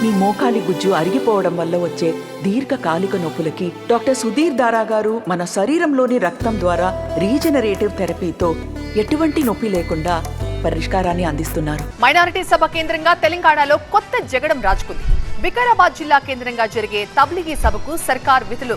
మీ మోకాలి గుజ్జు అరిగిపోవడం వల్ల వచ్చే దీర్ఘకాలిక నొప్పులకి డాక్టర్ సుధీర్ దారా గారు మన శరీరంలోని రక్తం ద్వారా రీజనరేటివ్ థెరపీతో ఎటువంటి నొప్పి లేకుండా పరిష్కారాన్ని అందిస్తున్నారు. మైనారిటీ సభ కేంద్రంగా తెలంగాణలో కొత్త జగడం రాజుకుంది. వికారాబాద్ జిల్లా కేంద్రంగా జరిగే తబ్లిగీ సభకు సర్కార్ విధులు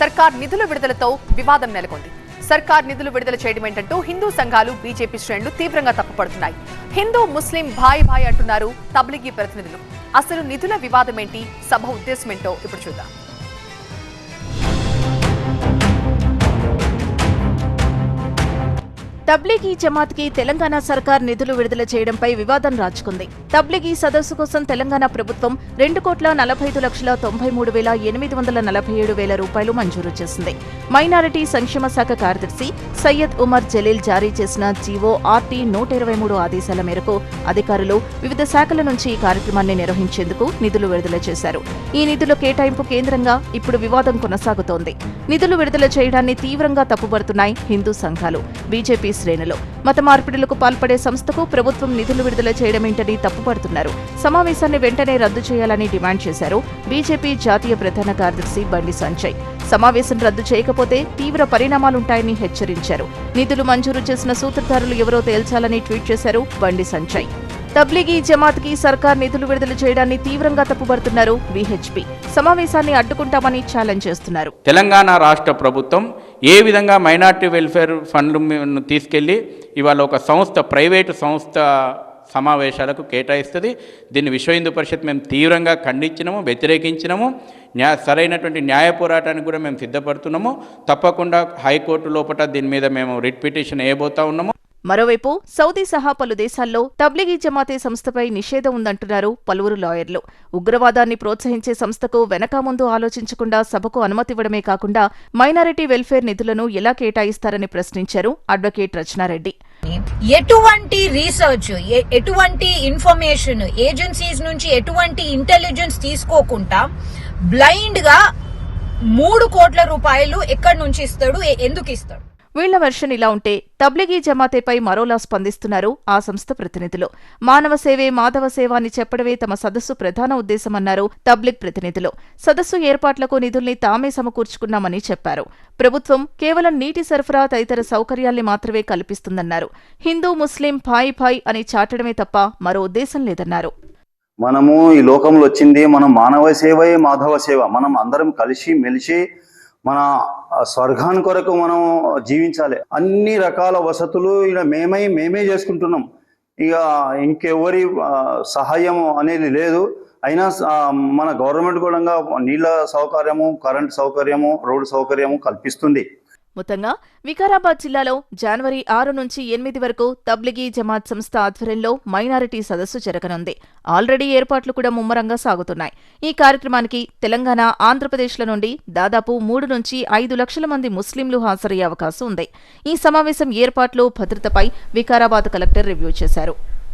సర్కార్ నిధుల విడుదలతో వివాదం నెలకొంది. సర్కార్ నిధులు విడుదల చేయడమేంటంటూ హిందూ సంఘాలు బీజేపీ శ్రేణులు తీవ్రంగా తప్పుపడుతున్నాయి. హిందూ ముస్లిం భాయ్ భాయ్ అంటున్నారు తబ్లిగీ ప్రతినిధులు. అసలు నిధుల వివాదమేంటి? సభ ఉద్దేశమేంటో ఇప్పుడు చూద్దాం. తబ్లీగీ జమాత్కి తెలంగాణ సర్కార్ నిధులు విడుదల చేయడంపై వివాదం రాజుకుంది తబ్లీగీ సదస్సు కోసం తెలంగాణ ప్రభుత్వం రెండు కోట్ల నలభై ఐదు లక్షల తొంభై మూడు వేల ఎనిమిది వందల నలభై ఏడు వేల రూపాయలు మంజూరు చేసింది. మైనారిటీ సంక్షేమ శాఖ కార్యదర్శి సయ్యద్ ఉమర్ జలీల్ జారీ చేసిన జీవో ఆర్టీ నూట ఇరవై మూడు ఆదేశాల మేరకు అధికారులు వివిధ శాఖల నుంచి ఈ కార్యక్రమాన్ని నిర్వహించేందుకు నిధులు విడుదల చేశారు. ఈ నిధుల కేటాయింపు కేంద్రంగా ఇప్పుడు వివాదం కొనసాగుతోంది. నిధులు విడుదల చేయడాన్ని తీవ్రంగా తప్పుపడుతున్నాయి హిందూ సంఘాలు. బీజేపీ శ్రేణులు. మత మార్పిడులకు పాల్పడే సంస్థకు ప్రభుత్వం నిధులు విడుదల చేయడమేంటని తప్పుపడుతున్నారు. సమావేశాన్ని వెంటనే రద్దు చేయాలని డిమాండ్ చేశారు. బీజేపీ జాతీయ ప్రధాన కార్యదర్శి బండి సంజయ్. సమావేశం రద్దు చేయకపోతే తీవ్ర పరిణామాలుంటాయని హెచ్చరించారు. నిధులు మంజూరు చేసిన సూత్రధారులు ఎవరో తేల్చాలని ట్వీట్ చేశారు బండి సంజయ్. జమాత్ జమాత్కి సర్కార్ నిధులు విడుదల చేయడాన్ని తీవ్రంగా తప్పుపడుతున్నారు విహెచ్పి సమావేశాన్ని అడ్డుకుంటామని ఛాలెంజ్ చేస్తున్నారు. తెలంగాణ రాష్ట్ర ప్రభుత్వం ఏ విధంగా మైనార్టీ వెల్ఫేర్ ఫండ్లు తీసుకెళ్ళి ఇవాళ ఒక సంస్థ ప్రైవేటు సంస్థ సమావేశాలకు కేటాయిస్తుంది. దీన్ని విశ్వ హిందూ పరిషత్ మేము తీవ్రంగా ఖండించినాము వ్యతిరేకించినాము. న్యా సరైనటువంటి న్యాయ పోరాటానికి కూడా మేము సిద్ధపడుతున్నాము. తప్పకుండా హైకోర్టు లోపల దీని మీద మేము రిట్ పిటిషన్ వేయబోతా ఉన్నాము. మరోవైపు సౌదీ సహా పలు దేశాల్లో తబ్లిగీ జమాతే సంస్థపై నిషేధం ఉందంటున్నారు పలువురు లాయర్లు. ఉగ్రవాదాన్ని ప్రోత్సహించే సంస్థకు వెనక ముందు ఆలోచించకుండా సభకు అనుమతివ్వడమే కాకుండా మైనారిటీ వెల్ఫేర్ నిధులను ఎలా కేటాయిస్తారని ప్రశ్నించారు అడ్వకేట్ రచనారెడ్డి. ఎటువంటి రీసెర్చ్ ఎటువంటి ఇన్ఫర్మేషన్ ఏజెన్సీస్ నుంచి ఎటువంటి ఇంటెలిజెన్స్ తీసుకోకుండా బ్లైండ్గా మూడు కోట్ల రూపాయలు ఎక్కడి నుంచి ఇస్తాడు ఎందుకు ఇస్తాడు? వీళ్ళ వెర్షన్ ఇలా ఉంటే తబ్లిగీ జమాతేపై మరోలా స్పందిస్తున్నారు ఆ సంస్థ ప్రతినిధులు. మానవ సేవే మాధవ సేవ అని చెప్పడమే తమ సదస్సు ప్రధాన ఉద్దేశమన్నారు తబ్లిగ్ ప్రతినిధులు. సదస్సు ఏర్పాట్లకు నిధుల్ని తామే సమకూర్చుకున్నామని చెప్పారు. ప్రభుత్వం కేవలం నీటి సరఫరా తదితర సౌకర్యాల్ని మాత్రమే కల్పిస్తుందన్నారు. హిందూ ముస్లిం భాయ్ భాయ్ అని చాటడమే తప్ప మరో ఉద్దేశం లేదన్నారు. మనము ఈ లోకంలో వచ్చింది మనం మానవ సేవయే మాధవ సేవ. మనం అందరం కలిసి మెలిసి మన స్వర్గాన్ని కొరకు మనం జీవించాలి. అన్ని రకాల వసతులు ఇక మేమై మేమే చేసుకుంటున్నాం. ఇక ఇంకెవరి సహాయం అనేది లేదు. అయినా మన గవర్నమెంట్ కూడా నీళ్ళ సౌకర్యము కరెంట్ సౌకర్యము రోడ్డు సౌకర్యము కల్పిస్తుంది. మొత్తంగా వికారాబాద్ జిల్లాలో జనవరి ఆరు నుంచి ఎనిమిది వరకు తబ్లిగీ జమాత్ సంస్థ ఆధ్వర్యంలో మైనారిటీ సదస్సు జరగనుంది. ఆల్రెడీ ఏర్పాట్లు కూడా ముమ్మరంగా సాగుతున్నాయి. ఈ కార్యక్రమానికి తెలంగాణ ఆంధ్రప్రదేశ్ల నుండి దాదాపు మూడు నుంచి ఐదు లక్షల మంది ముస్లింలు హాజరయ్యే అవకాశం ఉంది. ఈ సమావేశం ఏర్పాట్లు భద్రతపై వికారాబాద్ కలెక్టర్ రివ్యూ చేశారు.